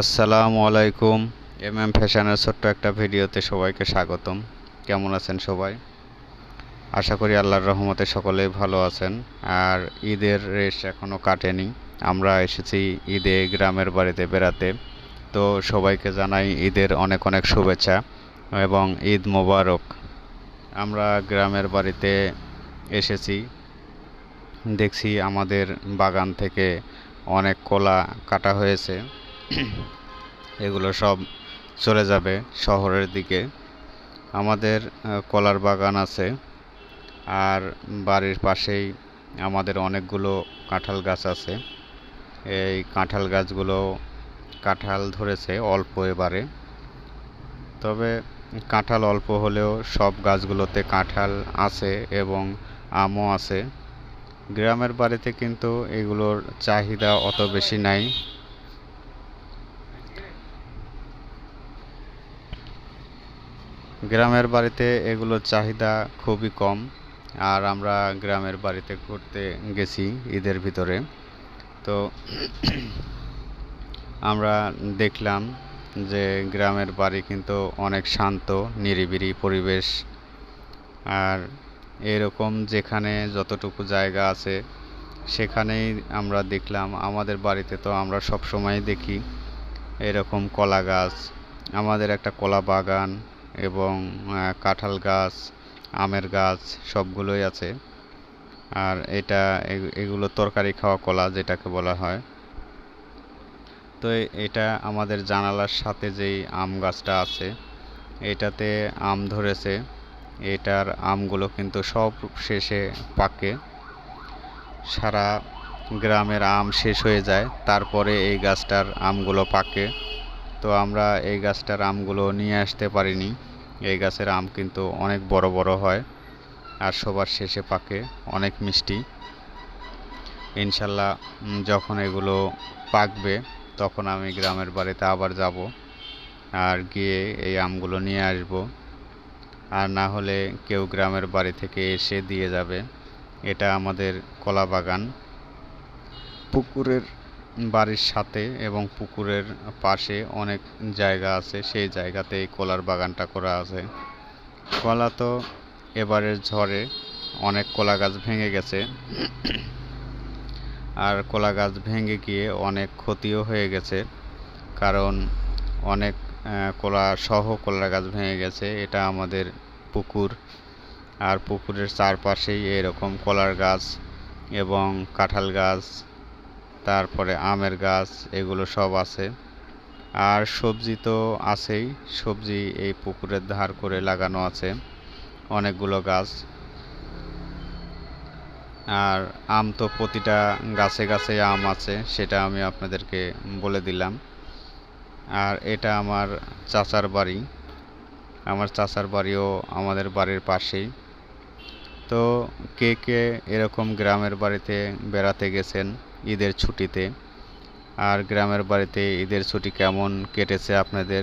আসসালামু আলাইকুম। M M ফ্যাশনের ছোট্ট একটা ভিডিওতে সবাইকে স্বাগতম। কেমন আছেন সবাই? আশা করি আল্লাহর রহমতে সকলেই ভালো আছেন। আর ঈদের রেশ এখনও কাটেনি। আমরা এসেছি ঈদে গ্রামের বাড়িতে বেড়াতে। তো সবাইকে জানাই ঈদের অনেক অনেক শুভেচ্ছা এবং ঈদ মোবারক। আমরা গ্রামের বাড়িতে এসেছি। দেখছি আমাদের বাগান থেকে অনেক কলা কাটা হয়েছে। এগুলো সব চলে যাবে শহরের দিকে। আমাদের কলার বাগান আছে আর বাড়ির পাশেই আমাদের অনেকগুলো কাঁঠাল গাছ আছে। এই কাঁঠাল গাছগুলো কাঁঠাল ধরেছে অল্প এবারে। তবে কাঁঠাল অল্প হলেও সব গাছগুলোতে কাঁঠাল আছে এবং আমও আছে। গ্রামের বাড়িতে কিন্তু এগুলোর চাহিদা অত বেশি নাই। গ্রামের বাড়িতে এগুলোর চাহিদা খুবই কম, আর আমরা গ্রামের বাড়িতে ঘুরতে গেছি ঈদের ভিতরে। তো আমরা দেখলাম যে গ্রামের বাড়ি কিন্তু অনেক শান্ত, নিরিবিলি পরিবেশ। আর এরকম যেখানে যতটুকু জায়গা আছে, সেখানেই আমরা দেখলাম, আমাদের বাড়িতে তো আমরা সব সময় দেখি এরকম কলা গাছ। আমাদের একটা কলা বাগান এবং কাঁঠাল গাছ, আমের গাছ সবগুলোই আছে। আর এটা এগ- এগুলো তরকারি খাওয়া কলা যেটাকে বলা হয়। তো এটা আমাদের জানালার সাথে যেই আম গাছটা আছে, এটাতে আম ধরেছে। এটার আমগুলো কিন্তু সব শেষে পাকে। সারা গ্রামের আম শেষ হয়ে যায়, তারপরে এই গাছটার আমগুলো পাকে। তো আমরা এই গাছটার আমগুলো নিয়ে আসতে পারিনি। এই গাছের আম কিন্তু অনেক বড় বড় হয় আর সবার শেষে পাকে অনেক মিষ্টি। ইনশাল্লাহ যখন এগুলো পাকবে, তখন আমি গ্রামের বাড়িতে আবার যাব আর গিয়ে এই আমগুলো নিয়ে আসব। আর না হলে কেউ গ্রামের বাড়ি থেকে এসে দিয়ে যাবে। এটা আমাদের কলা বাগান পুকুরের বাড়ির সাথে এবং পুকুরের পাশে অনেক জায়গা আছে, সেই জায়গাতে এই কলার বাগানটা করা আছে। কলা তো এবারের ঝড়ে অনেক কলা গাছ ভেঙে গেছে। আর কলা গাছ ভেঙে গিয়ে অনেক ক্ষতিও হয়ে গেছে। কারণ অনেক কলা সহ কলা গাছ ভেঙে গেছে, এটা আমাদের পুকুর। আর পুকুরের চারপাশেই এরকম কলার গাছ এবং কাঁঠাল গাছ তারপরে আমের গাছ, এগুলো সব আছে। আর সবজি তো আছেই, সবজি এই পুকুরের ধার করে লাগানো আছে অনেকগুলো গাছ। আর আম তো প্রতিটা গাছে গাছে আম আছে, সেটা আমি আপনাদেরকে বলে দিলাম। আর এটা আমার চাচার বাড়ি। আমার চাচার বাড়িও আমাদের বাড়ির পাশেই। তো কে কে এরকম গ্রামের বাড়িতে বেড়াতে গেছেন ঈদের ছুটিতে? আর গ্রামের বাড়িতে ঈদের ছুটি কেমন কেটেছে আপনাদের?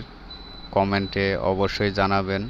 কমেন্টে অবশ্যই জানাবেন।